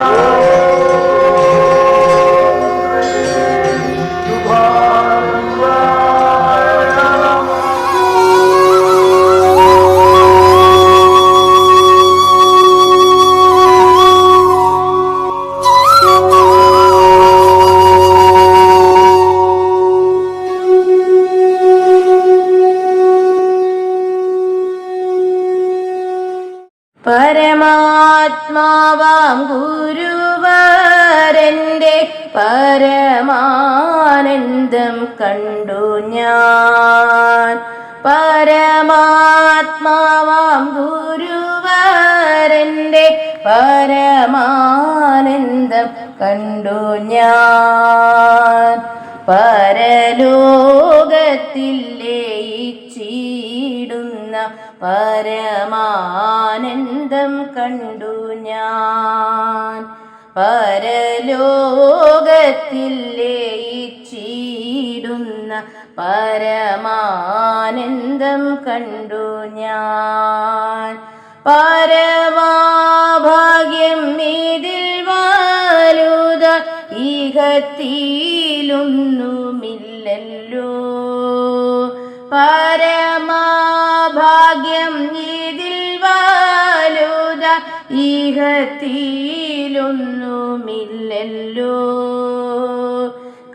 Oh! പരമാത്മാവാം ഗുരുവരന്റെ പരമാനന്ദം കണ്ടു ഞാൻ. പരമാത്മാവാം ഗുരുവരന്റെ പരമാനന്ദം കണ്ടു ഞാൻ. പരലോകത്തിൽ പരമാനന്ദം കണ്ടു ഞാൻ. പരലോകത്തിൽ ലയിച്ചിടുന്ന പരമാനന്ദം കണ്ടു ഞാൻ. പരമാഭാഗ്യം ഇതിൽ വാലുത ഈഹത്തിലൊന്നുമില്ലല്ലോ പരമാഭാഗ്യം നീതിൽ വാലുത ഈഹത്തിയിലൊന്നുമില്ലല്ലോ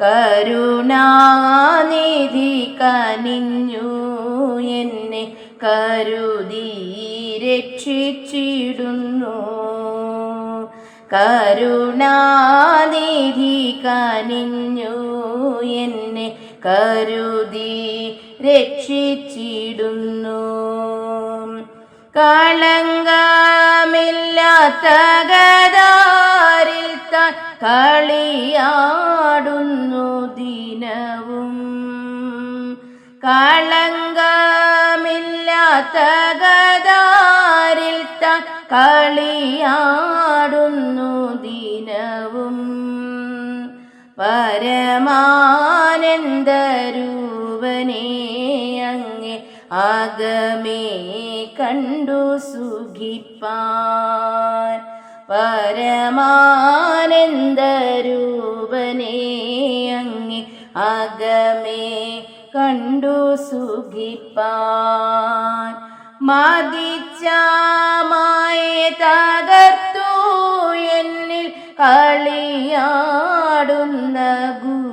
കരുണാനിധി കനിഞ്ഞു എന്നെ കരുതി രക്ഷിച്ചിടുന്നു. കരുണാനിധി കനിഞ്ഞു എന്നെ കരുതി രക്ഷിച്ചിടുന്നു. കളങ്കമില്ലാത്ത ഗദാരിൽ താൻ കളിയാടുന്നു ദിനവും. കളങ്കമില്ലാത്ത ഗദാരിൽ താൻ കളിയാടുന്നു ദിനവും. പരമാനന്ദരൂപനെ ആഗമേ കണ്ടു സുഖിപ്പാൻ. പരമാനന്ദരൂപനേ അങ്ങേ ആഗമേ കണ്ടു സുഖിപ്പാൻ. മതിച്ചാമായ തകർത്തു എന്നിൽ കളിയാടുന്ന ഗുരുവേ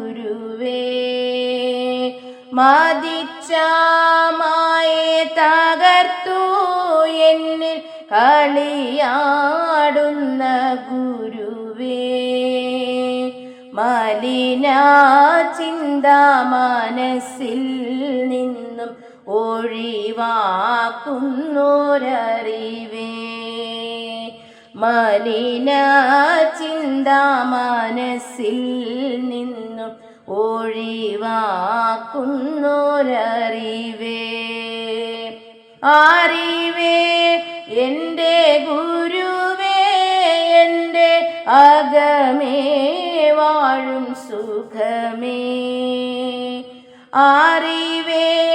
മതിച്ചാമായ തകർത്തു എന്നിൽ കളിയാടുന്ന ഗുരുവേ. മലിന ചിന്ത മനസ്സിൽ നിന്നും ഒഴിവാക്കുന്നോരറിവേ. മലിന ചിന്ത മനസ്സിൽ നിന്നും ഒഴിവാക്കുന്നോരറിവേ. അറിവേ എന്റെ ഗുരുവേ എന്റെ അകമേ വാഴും സുഖമേ. അറിവേ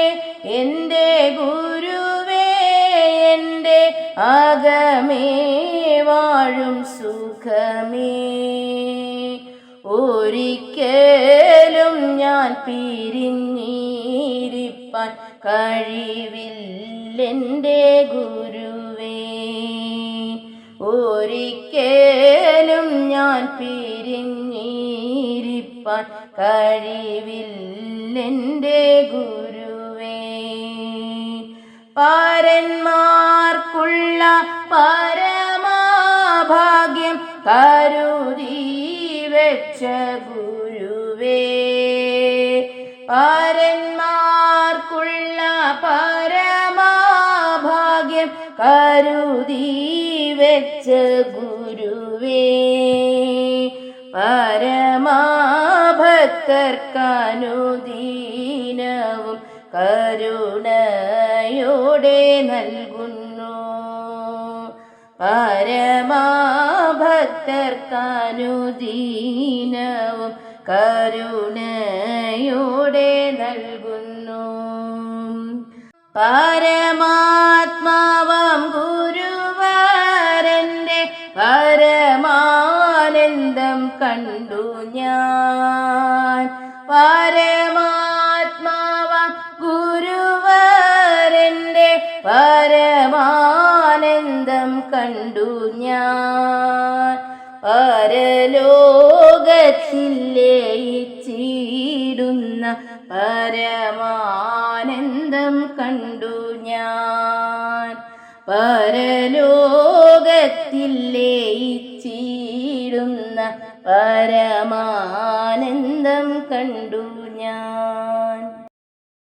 എന്റെ ഗുരുവേ എന്റെ അകമേ വാഴും സുഖമേ. ഒരിക്കലും ഞാൻ പിരിഞ്ഞിരിപ്പാൻ കഴിവില്ലെന്റെ ഗുരുവേ. ഒരിക്കലും ഞാൻ പിരിഞ്ഞിരിപ്പാൻ കഴിവില്ലെന്റെ ഗുരുവേ. പാരന്മാർക്കുള്ള പരമാഭാഗ്യം കരുതി വെച്ച ഗുരുവേ. പാരന്മാർക്കുള്ള പരമാഭാഗ്യം കരുതി വെച്ച ഗുരുവേ. പരമാഭക്തർക്കനുദീനവും കരുണയോടെ നൽകുന്നു. പരമാഭക്തർക്കനുദീനവും കരുണയോടെ നൽകുന്നു. പരമാത്മാവം പരമാനന്ദം പരമാനന്ദം കണ്ടു ഞാൻ. പരമാത്മാവം ഗുരുവരന്റെ പരമാനന്ദം കണ്ടു ഞാൻ. പരലോകത്തില്ലേച്ചിടുന്ന പരമാനന്ദം കണ്ടു ഞാൻ. പരലോകത്തില്ലേച്ചിടുന്ന പരമാനന്ദം കണ്ടു